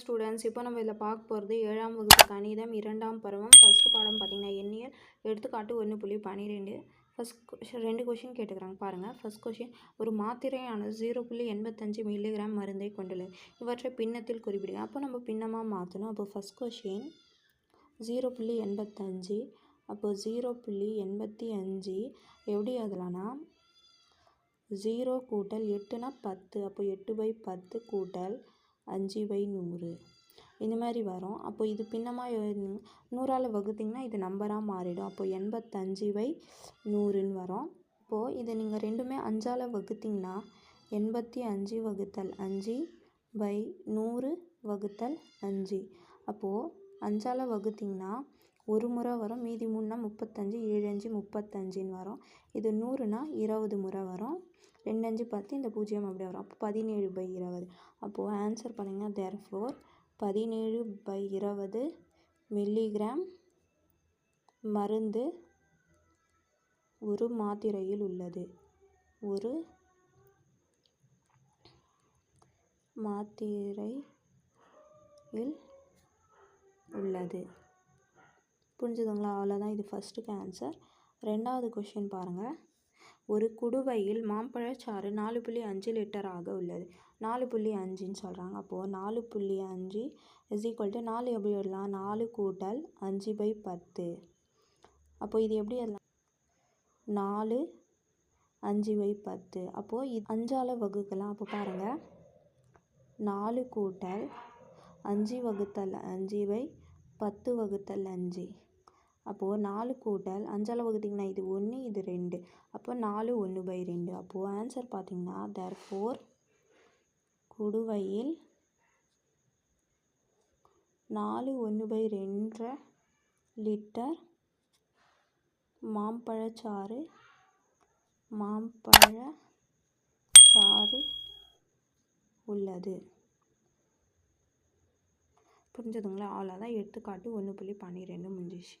Students இப்போ நம்ம இதில் பார்க்க போகிறது ஏழாம் வகுப்பு கணிதம் இரண்டாம் பருவம் ஃபஸ்ட்டு பாடம் பார்த்தீங்கன்னா எண்ணியல் எடுத்துக்காட்டு ஒன்று புள்ளி பன்னிரெண்டு ஃபஸ்ட் ரெண்டு கொஷின் கேட்டுக்கிறாங்க பாருங்கள் ஃபஸ்ட் கொஷின் ஒரு மாத்திரையானது ஜீரோ புள்ளி எண்பத்தஞ்சு மில்லிகிராம் மருந்தை கொண்டுள்ளது. இவற்றை பின்னத்தில் குறிப்பிடுங்க. அப்போ நம்ம பின்னமாக மாற்றணும். அப்போ ஃபஸ்ட் கொஷின் ஜீரோ புள்ளி எண்பத்தஞ்சு. அப்போது ஜீரோ புள்ளி எண்பத்தி அஞ்சு எப்படி அதில்னா ஜீரோ கூட்டல் எட்டுனா பத்து. அப்போ எட்டு பை பத்து கூட்டல் அஞ்சு பை நூறு. இந்த மாதிரி வரும். அப்போ இது பின்னமாக நூறால் வகுத்திங்கன்னா இது நம்பராக மாறிடும். அப்போ எண்பத்தஞ்சு பை நூறுன்னு வரும். இப்போது இதை நீங்கள் ரெண்டுமே அஞ்சால் வகுத்திங்கன்னா எண்பத்தி அஞ்சு வகுத்தல் அஞ்சு பை நூறு வகுத்தல் அஞ்சு. அப்போது அஞ்சால் வகுத்திங்கன்னா ஒரு முறை வரும். மீதி மூணுனா முப்பத்தஞ்சு ஏழு அஞ்சு முப்பத்தஞ்சுன்னு வரும். இது நூறுனா இருபது முறை வரும். ரெண்டஞ்சு பத்து இந்த பூஜ்ஜியம் அப்படியே வரும். அப்போ பதினேழு பை இருபது. அப்போது ஆன்சர் பண்ணிங்கன்னா தேர் ஃபோர் பதினேழு பை இருபது மில்லிகிராம் மருந்து ஒரு மாத்திரையில் உள்ளது. ஒரு மாத்திரையில் உள்ளது. புரிஞ்சுதுங்களா? அவ்வளோதான் இது ஃபஸ்ட்டுக்கு ஆன்சர் ரெண்டாவது கொஷின் பாருங்கள் ஒரு குடுவையில் மாம்பழச்சாறு நாலு புள்ளி அஞ்சு லிட்டராக உள்ளது. நாலு புள்ளி அஞ்சுன்னு சொல்கிறாங்க அப்போது நாலு புள்ளி அஞ்சு இஸ் ஈக்குவல் டு நாலு எப்படி எழுதலாம் நாலு கூட்டல் அஞ்சு பை பத்து. அப்போது இது எப்படி எழுதலாம் நாலு அஞ்சு பை பத்து. அப்போது இது அஞ்சால் வகுக்கலாம். அப்போ பாருங்கள் நாலு கூட்டல் அஞ்சு வகுத்தல் அஞ்சு பை பத்து வகுத்தல் அஞ்சு. அப்போது நாலு கூட்டல் அஞ்சால் வகுத்திங்கன்னா இது ஒன்று இது ரெண்டு. அப்போ நாலு ஒன்று பை ரெண்டு. அப்போது ஆன்சர் பார்த்திங்கன்னா தேர் ஃபோர் குடுவையில் நாலு ஒன்று பை ரெண்டரை லிட்டர் மாம்பழச்சாறு மாம்பழச்சாறு உள்ளது. புரிஞ்சதுங்களா? அவ்வளோதான் எடுத்துக்காட்டு ஒன்று புள்ளி பன்னிரெண்டு முடிஞ்சிச்சு.